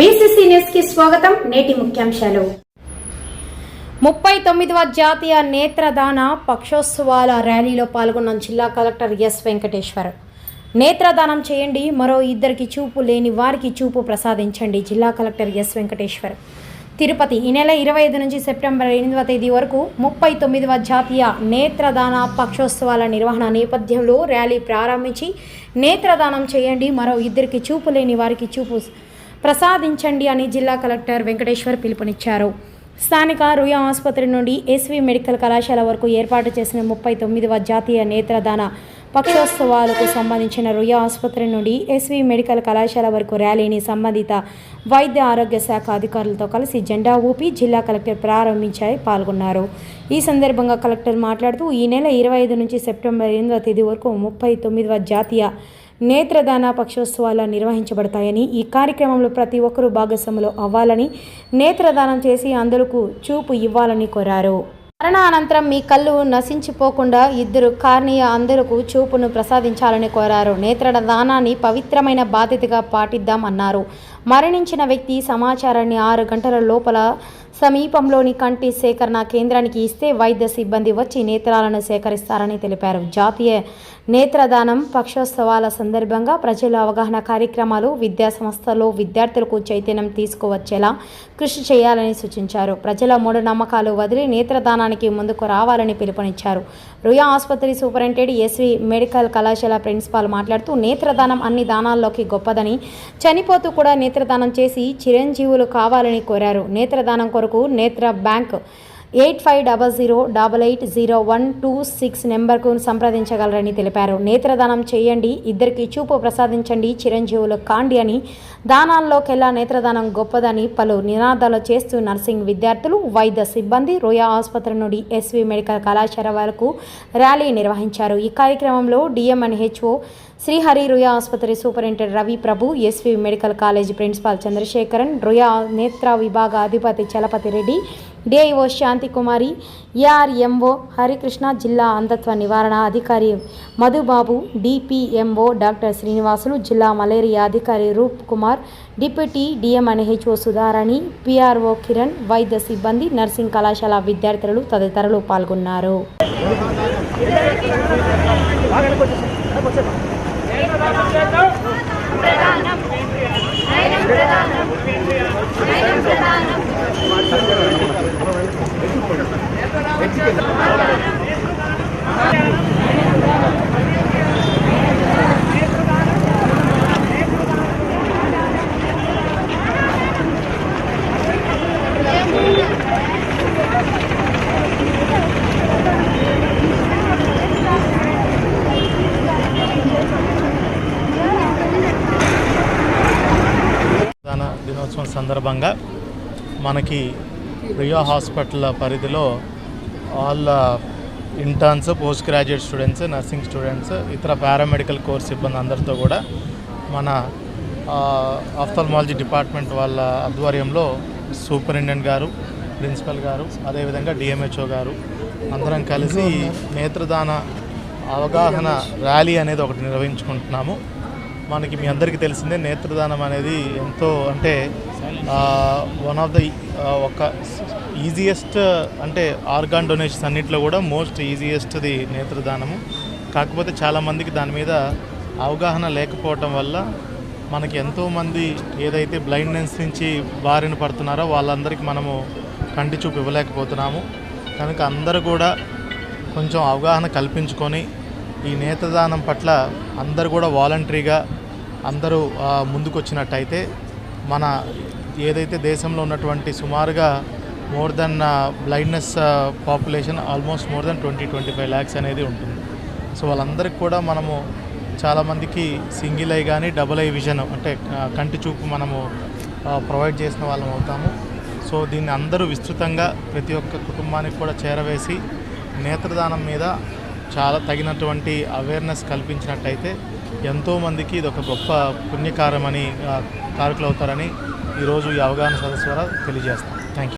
నమస్కారం నేటి ముఖ్యాంశాలు. ముప్పై తొమ్మిదవ జాతీయ నేత్రదాన పక్షోత్సవాల ర్యాలీలో పాల్గొన్న జిల్లా కలెక్టర్ ఎస్ వెంకటేశ్వర్. నేత్రదానం చేయండి మరో ఇద్దరికి చూపు లేని వారికి చూపు ప్రసాదించండి జిల్లా కలెక్టర్ ఎస్ వెంకటేశ్వర్. తిరుపతి ఈ నెల ఇరవై ఐదు నుంచి సెప్టెంబర్ ఎనిమిదవ తేదీ వరకు ముప్పై తొమ్మిదవ జాతీయ నేత్రదాన పక్షోత్సవాల నిర్వహణ నేపథ్యంలో ర్యాలీ ప్రారంభించి నేత్రదానం చేయండి మరో ఇద్దరికి చూపు లేని వారికి చూపు ప్రసాదించండి అని జిల్లా కలెక్టర్ వెంకటేశ్వర్ పిలుపునిచ్చారు. స్థానిక రుయా ఆసుపత్రి నుండి ఎస్వి మెడికల్ కళాశాల వరకు ఏర్పాటు చేసిన ముప్పై తొమ్మిదవ జాతీయ నేత్రదాన పక్షోత్సవాలకు సంబంధించిన రుయా ఆసుపత్రి నుండి ఎస్వి మెడికల్ కళాశాల వరకు ర్యాలీని సంబంధిత వైద్య ఆరోగ్య శాఖ అధికారులతో కలిసి జెండా ఊపి జిల్లా కలెక్టర్ ప్రారంభించాయి పాల్గొన్నారు. ఈ సందర్భంగా కలెక్టర్ మాట్లాడుతూ ఈ నెల ఇరవై ఐదు నుంచి సెప్టెంబర్ ఎనిమిదవ తేదీ వరకు ముప్పై తొమ్మిదవ జాతీయ నేత్రదాన పక్షోత్సవాలు నిర్వహించబడతాయని ఈ కార్యక్రమంలో ప్రతి ఒక్కరూ భాగస్వాములు అవ్వాలని నేత్రదానం చేసి అందరకు చూపు ఇవ్వాలని కోరారు. మరణ అనంతరం మీ కళ్ళు నశించిపోకుండా ఇద్దరు కార్నియా అందరకు చూపును ప్రసాదించాలని కోరారు. నేత్రదానాన్ని పవిత్రమైన బాధ్యతగా పాటిద్దాం అన్నారు. మరణించిన వ్యక్తి సమాచారాన్ని ఆరు గంటల లోపల సమీపంలోని కంటి సేకరణ కేంద్రానికి ఇస్తే వైద్య సిబ్బంది వచ్చి నేత్రాలను సేకరిస్తారని తెలిపారు. జాతీయ నేత్రదానం పక్షోత్సవాల సందర్భంగా ప్రజల అవగాహన కార్యక్రమాలు విద్యాసంస్థలో విద్యార్థులకు చైతన్యం తీసుకువచ్చేలా కృషి చేయాలని సూచించారు. ప్రజల మూఢనమ్మకాలు వదిలి నేత్రదానానికి ముందుకు రావాలని పిలుపునిచ్చారు. రుయా ఆసుపత్రి సూపరింటెండెంట్ ఎస్వి మెడికల్ కళాశాల ప్రిన్సిపాల్ మాట్లాడుతూ నేత్రదానం అన్ని దానాల్లోకి గొప్పదని చనిపోతూ కూడా నేత్రదానం చేసి చిరంజీవులు కావాలని కోరారు. నేత్రదానం కొరకు నేత్ర bank eight five double zero double eight zero one two six నెంబర్కు సంప్రదించగలరని తెలిపారు. నేత్రదానం చేయండి. ఇద్దరికి చూపు ప్రసాదించండి. చిరంజీవులు కాండి అని. దానాల్లోకెల్లా నేత్రదానం గొప్పదని పలు నినాదాలు చేస్తూ నర్సింగ్ విద్యార్థులు వైద్య సిబ్బంది రోయా ఆసుపత్రి నుండి ఎస్వి మెడికల్ కళాశాల వరకు ర్యాలీ నిర్వహించారు. ఈ కార్యక్రమంలో డిఎంఎన్హెచ్ఓ శ్రీహరి రుయా ఆసుపత్రి superintendent Ravi Prabhu SV medical college principal Chandrasekharan Ruia నేత్ర విభాగ అధిపతి చలపతి రెడ్డి డిఐఓ శాంతి కుమారి ఏఆర్ఎంఓ హరికృష్ణ జిల్లా అంధత్వ నివారణ అధికారి మధుబాబు డిపిఎంఓ డాక్టర్ శ్రీనివాసులు జిల్లా మలేరియా అధికారి Roop Kumar deputy DMNHO Sudharani PRO Kiran వైద్య సిబ్బంది నర్సింగ్ కళాశాల విద్యార్థులు తదితరులు పాల్గొన్నారు దాన దినోత్సవం సందర్భంగా మనకి ప్రియా హాస్పిటల్ పరిధిలో all interns post graduate students nursing students ఇతర పారామెడికల్ కోర్స్ సిబ్బంది అందరితో కూడా మన ఆఫ్థల్మాలజీ డిపార్ట్మెంట్ వాళ్ళ ఆధ్వర్యంలో సూపరింటెండెంట్ గారు ప్రిన్సిపల్ గారు అదేవిధంగా డిఎంహెచ్ఓ గారు అందరం కలిసి నేత్రదాన అవగాహన ర్యాలీ అనేది ఒకటి నిర్వహించుకుంటున్నాము. మనకి మీ అందరికీ తెలిసిందే నేత్రదానం అనేది ఎంతో అంటే వన్ ఆఫ్ ద ఒక ఈజియెస్ట్ అంటే ఆర్గాన్ డొనేషన్స్ అన్నింటిలో కూడా మోస్ట్ ఈజియెస్ట్ది నేత్రదానము. కాకపోతే చాలామందికి దాని మీద అవగాహన లేకపోవటం వల్ల మనకి ఎంతోమంది ఏదైతే బ్లైండ్నెస్ నుంచి బారిన పడుతున్నారో వాళ్ళందరికీ మనము కంటి చూపు ఇవ్వలేకపోతున్నాము. కనుక అందరూ కూడా కొంచెం అవగాహన కల్పించుకొని ఈ నేత్రదానం పట్ల అందరూ కూడా వాలంటరీగా అందరూ ముందుకొచ్చినట్టయితే మన ఏదైతే దేశంలో ఉన్నటువంటి సుమారుగా more than blindness population almost more than twenty twenty five lakhs అనేది ఉంటుంది. సో వాళ్ళందరికీ కూడా మనము చాలామందికి సింగిల్ ఐ కానీ డబుల్ ఐ విజన్ అంటే కంటి చూపు మనము ప్రొవైడ్ చేసిన వాళ్ళం అవుతాము. సో దీన్ని అందరూ విస్తృతంగా ప్రతి ఒక్క కుటుంబానికి కూడా చేరవేసి నేత్రదానం మీద చాలా తగినటువంటి అవేర్నెస్ కల్పించినట్టయితే ఎంతోమందికి ఇది ఒక గొప్ప పుణ్యకారమని ఆ, కారకులు అవుతారని ఈరోజు ఈ అవగాహన సదస్సు ద్వారా తెలియజేస్తాం. థ్యాంక్